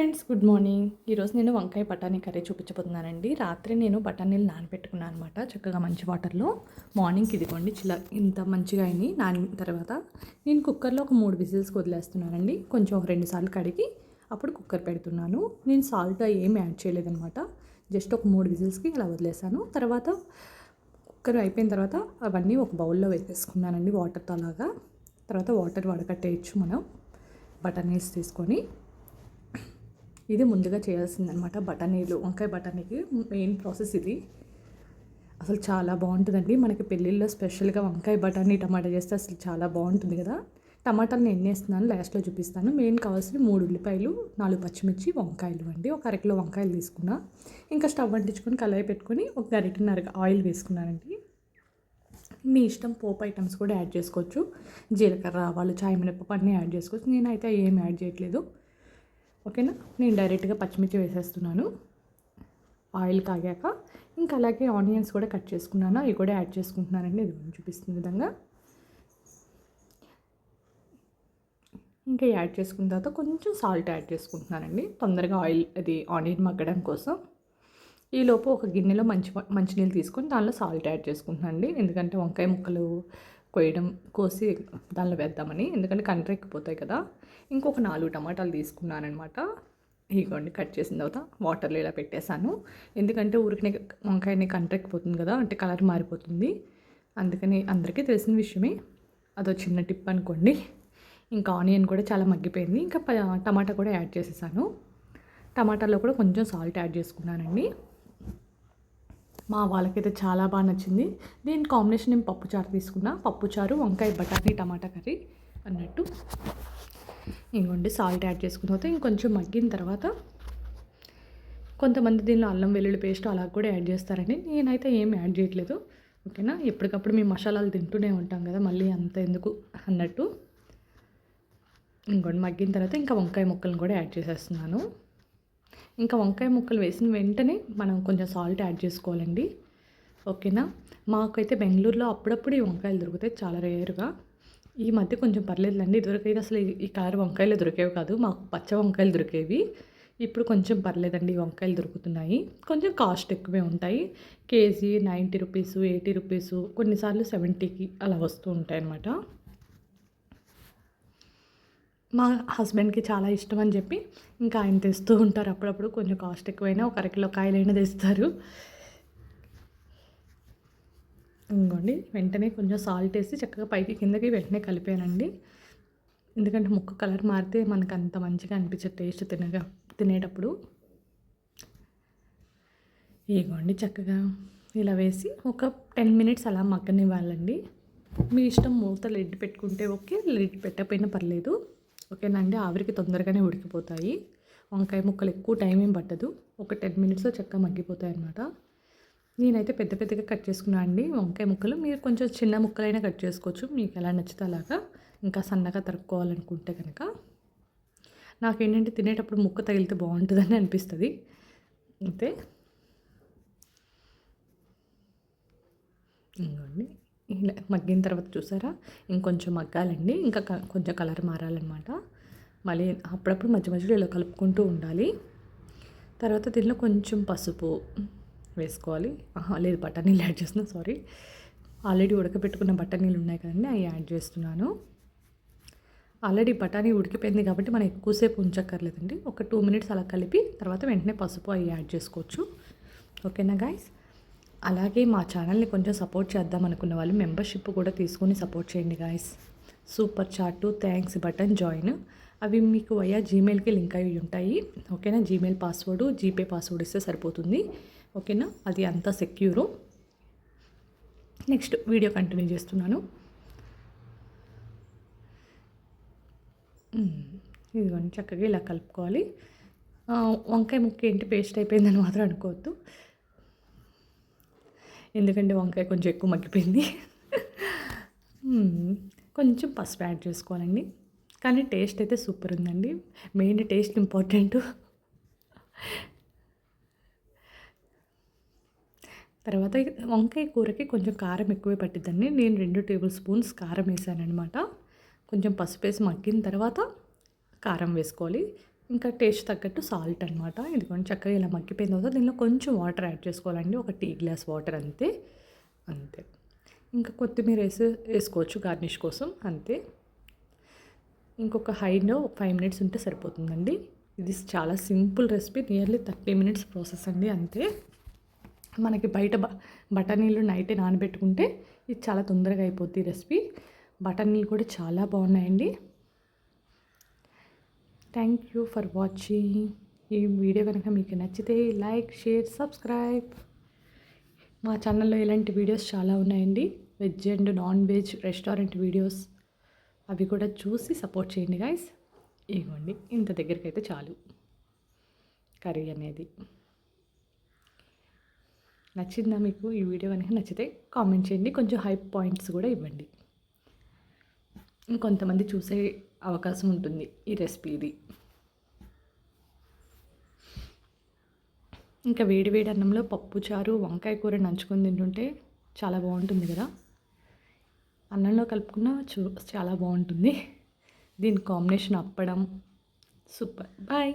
Friends good morning. ఈరోజు నేను వంకాయ బఠానీ కర్రీ చూపించబోతున్నానండి. రాత్రి నేను బఠానీలు నానబెట్టుకున్నాను అనమాట చక్కగా మంచి వాటర్లో. మార్నింగ్కి ఇదిగోండి చిల్ల ఇంత మంచిగా అయినాయి. నానిన తర్వాత నేను కుక్కర్లో ఒక మూడు విజిల్స్కి వదిలేస్తున్నానండి. కొంచెం ఒక రెండు సార్లు కడిగి అప్పుడు కుక్కర్ పెడుతున్నాను. నేను సాల్ట్ ఏం యాడ్ చేయలేదనమాట జస్ట్ ఒక మూడు విజిల్స్కి ఇలా వదిలేసాను తర్వాత కుక్కర్ అయిపోయిన తర్వాత అవన్నీ ఒక బౌల్లో వేసేసుకున్నానండి వాటర్తో అలాగా. తర్వాత వాటర్ వడకట్టేయచ్చు మనం బఠానీస్ తీసుకొని. ఇది ముందుగా చేయాల్సిందనమాట బఠానీలు వంకాయ బఠానీకి మెయిన్ ప్రాసెస్ ఇది. అసలు చాలా బాగుంటుందండి. మనకి పెళ్ళిళ్ళలో స్పెషల్గా వంకాయ బఠానీ టమాటా చేస్తే అసలు చాలా బాగుంటుంది కదా. టమాటాలు నేను వేస్తున్నాను లాస్ట్లో చూపిస్తాను. మెయిన్ కావాల్సిన మూడు ఉల్లిపాయలు నాలుగు పచ్చిమిర్చి వంకాయలు అండి. ఒక అరకిలో వంకాయలు తీసుకున్నా. ఇంకా స్టవ్ అంటించుకొని కళాయి పెట్టుకొని ఒక గరిటన్నర ఆయిల్ వేసుకున్నానండి. మీ ఇష్టం పోపు ఐటమ్స్ కూడా యాడ్ చేసుకోవచ్చు. జీలకర్ర ఆవాలు చాయ్ మినపప్పు అన్నీ యాడ్ చేసుకోవచ్చు. నేనైతే ఏం యాడ్ చేయట్లేదు. ఓకేనా? నేను డైరెక్ట్గా పచ్చిమిర్చి వేసేస్తున్నాను. ఆయిల్ కాగాక ఇంకా అలాగే ఆనియన్స్ కూడా కట్ చేసుకున్నాను. అవి కూడా యాడ్ చేసుకుంటున్నానండి. ఇది చూపిస్తున్న విధంగా. ఇంకా యాడ్ చేసుకున్న తర్వాత కొంచెం సాల్ట్ యాడ్ చేసుకుంటున్నానండి. తొందరగా ఆయిల్ అది ఆనియన్ మగ్గడం కోసం. ఈలోపు ఒక గిన్నెలో మంచి మంచినీళ్ళు తీసుకొని దానిలో సాల్ట్ యాడ్ చేసుకుంటున్నానండి. ఎందుకంటే వంకాయ ముక్కలు కొయ్యడం కోసి దానిలో వేద్దామని. ఎందుకంటే కంట్రెక్కిపోతాయి కదా. ఇంకొక నాలుగు టమాటాలు తీసుకున్నానమాట ఇగోండి కట్ చేసిన తర్వాత వాటర్లో ఇలా పెట్టేశాను. ఎందుకంటే ఊరికనే వంకాయని కంట్రెక్కిపోతుంది కదా అంటే కలర్ మారిపోతుంది. అందుకని అందరికీ తెలిసిన విషయమే. అదో చిన్న టిప్ అనుకోండి. ఇంకా ఆనియన్ కూడా చాలా మగ్గిపోయింది. ఇంకా టమాటా కూడా యాడ్ చేసేసాను. టమాటాలో కూడా కొంచెం సాల్ట్ యాడ్ చేసుకున్నానండి. మా వాళ్ళకైతే చాలా బాగా నచ్చింది. దీని కాంబినేషన్ నేను పప్పుచారు తీసుకున్నా. పప్పుచారు వంకాయ బటానీ టమాటా కర్రీ అన్నట్టు. ఇంకోండి సాల్ట్ యాడ్ చేసుకున్న తర్వాత ఇంకొంచెం మగ్గిన తర్వాత కొంతమంది దీనిలో అల్లం వెల్లుల్లి పేస్ట్ అలా కూడా యాడ్ చేస్తారని నేనైతే ఏం యాడ్ చేయట్లేదు. ఓకేనా? ఎప్పటికప్పుడు మేము మసాలాలు తింటూనే ఉంటాం కదా మళ్ళీ అంత ఎందుకు అన్నట్టు. ఇంకోటి మగ్గిన తర్వాత ఇంకా వంకాయ ముక్కలను కూడా యాడ్ చేసేస్తున్నాను. ఇంకా వంకాయ ముక్కలు వేసిన వెంటనే మనం కొంచెం సాల్ట్ యాడ్ చేసుకోవాలండి. ఓకేనా? మాకైతే బెంగళూరులో అప్పుడప్పుడు ఈ వంకాయలు దొరుకుతాయి చాలా రేరుగా. ఈ మధ్య కొంచెం పర్లేదులండి ఇదివరకైతే అసలు ఈ కలర్ వంకాయలు దొరికేవి కాదు మాకు పచ్చ వంకాయలు దొరికేవి. ఇప్పుడు కొంచెం పర్లేదండి వంకాయలు దొరుకుతున్నాయి. కొంచెం కాస్ట్ ఎక్కువే ఉంటాయి. KG ninety rupees eighty rupees కొన్నిసార్లు సెవెంటీకి అలా వస్తూ ఉంటాయి అన్నమాట మా హస్బెండ్కి చాలా ఇష్టం అని చెప్పి ఇంకా ఆయన తెస్తూ ఉంటారు అప్పుడప్పుడు. కొంచెం కాస్ట్ ఎక్కువైనా ఒక అరకిలో కాయలైనా తెస్తారు. ఇంకోండి వెంటనే కొంచెం సాల్ట్ వేసి చక్కగా పైకి కిందకి వెంటనే కలిపానండి. ఎందుకంటే ముక్క కలర్ మారితే మనకు అంత మంచిగా అనిపించే టేస్ట్ తినగా తినేటప్పుడు. ఇగోండి చక్కగా ఇలా వేసి ఒక టెన్ మినిట్స్ అలా మగ్గనివ్వాలండి. మీ ఇష్టం మూత లిడ్ పెట్టుకుంటే ఓకే లిడ్ పెట్టకపోయినా పర్లేదు. ఓకేనండి ఆవిరికి తొందరగానే ఉడికిపోతాయి. వంకాయ ముక్కలు ఎక్కువ టైం ఏం పట్టదు. ఒక టెన్ మినిట్స్లో చక్కగా మగ్గిపోతాయి అనమాట నేనైతే పెద్ద పెద్దగా కట్ చేసుకున్నా అండి వంకాయ ముక్కలు. మీరు కొంచెం చిన్న ముక్కలైనా కట్ చేసుకోవచ్చు. మీకు ఎలా నచ్చితే అలాగా. ఇంకా సన్నగా తరుక్కోవాలనుకుంటే కనుక నాకేంటంటే తినేటప్పుడు ముక్క తగిలితే బాగుంటుందని అనిపిస్తుంది. అంతే. ఇంకోండి ఇలా మగ్గిన తర్వాత చూసారా? ఇంకొంచెం మగ్గాలండి. ఇంకా కొంచెం కలర్ మారాలన్నమాట. మళ్ళీ అప్పుడప్పుడు మధ్య మధ్యలో ఇలా కలుపుకుంటూ ఉండాలి. తర్వాత దీనిలో కొంచెం పసుపు వేసుకోవాలి. లేదు బఠానీలు యాడ్ చేస్తున్నా సారీ. ఆల్రెడీ ఉడకబెట్టుకున్న బఠానీలు ఉన్నాయి కదండి అవి యాడ్ చేస్తున్నాను. ఆల్రెడీ బఠానీ ఉడికిపోయింది కాబట్టి మనం ఎక్కువసేపు ఉంచక్కర్లేదండి. ఒక టూ మినిట్స్ అలా కలిపి తర్వాత వెంటనే పసుపు అవి యాడ్ చేసుకోవచ్చు. ఓకేనా గాయస్? అలాగే మా ఛానల్ని కొంచెం సపోర్ట్ చేద్దాం అనుకున్న వాళ్ళు మెంబర్షిప్ కూడా తీసుకొని సపోర్ట్ చేయండి guys super chat thanks button join. అవి మీకు వయా జీమెయిల్కి లింక్ అయి ఉంటాయి. ఓకేనా? జీమెయిల్ పాస్వర్డ్ జీపే పాస్వర్డ్ ఇస్తే సరిపోతుంది. ఓకేనా? అది అంతా సెక్యూరు. నెక్స్ట్ వీడియో కంటిన్యూ చేస్తున్నాను. ఇదిగోండి చక్కగా ఇలా కలుపుకోవాలి. వంకాయ ముక్క ఏంటి? పేస్ట్ అయిపోయిందని మాత్రం అనుకోవద్దు. ఎందుకంటే వంకాయ కొంచెం ఎక్కువ మగ్గిపోయింది. కొంచెం పసుపు యాడ్ చేసుకోవాలండి. కానీ టేస్ట్ అయితే సూపర్ ఉందండి. Main taste important. తర్వాత వంకాయ కూరకి కొంచెం కారం ఎక్కువే పట్టిద్దండి. నేను రెండు టేబుల్ స్పూన్స్ కారం వేసాను అనమాట కొంచెం పసుపు వేసి మగ్గిన తర్వాత కారం వేసుకోవాలి. ఇంకా టేస్ట్ తగ్గట్టు సాల్ట్ అనమాట ఇదిగోండి చక్కగా ఇలా మగ్గిపోయిన తర్వాత దీనిలో కొంచెం వాటర్ యాడ్ చేసుకోవాలండి. ఒక టీ గ్లాస్ వాటర్ అంతే. అంతే. ఇంకా కొత్తిమీర వేసి వేసుకోవచ్చు గార్నిష్ కోసం. అంతే. ఇంకొక హైలో ఫైవ్ మినిట్స్ ఉంటే సరిపోతుందండి. ఇది చాలా simple recipe. Nearly thirty minutes process అండి. అంతే. మనకి బయట బ బఠానీలు నైటే నానబెట్టుకుంటే ఇది చాలా తొందరగా అయిపోద్ది రెసిపీ. బఠానీలు కూడా చాలా బాగున్నాయండి. థ్యాంక్ యూ ఫర్ వాచింగ్ ఈ వీడియో కనుక మీకు నచ్చితే లైక్ షేర్ సబ్స్క్రైబ్ మా ఛానల్లో ఇలాంటి వీడియోస్ చాలా ఉన్నాయండి. Veg and non veg restaurant videos అవి కూడా చూసి సపోర్ట్ చేయండి గాయస్ ఇగోండి ఇంత దగ్గరికి అయితే చాలు కర్రీ అనేది. నచ్చిందా మీకు ఈ వీడియో కనుక నచ్చితే కామెంట్ చేయండి. కొంచెం హై పాయింట్స్ కూడా ఇవ్వండి. ఇంకొంతమంది చూసే అవకాశం ఉంటుంది ఈ రెసిపీది. ఇంకా వేడి వేడి అన్నంలో పప్పు చారు వంకాయ కూర నంచుకొని తింటుంటే చాలా బాగుంటుంది కదా. అన్నంలో కలుపుకున్న చూ చాలా బాగుంటుంది. దీని కాంబినేషన్ అప్పడం. సూపర్. బాయ్.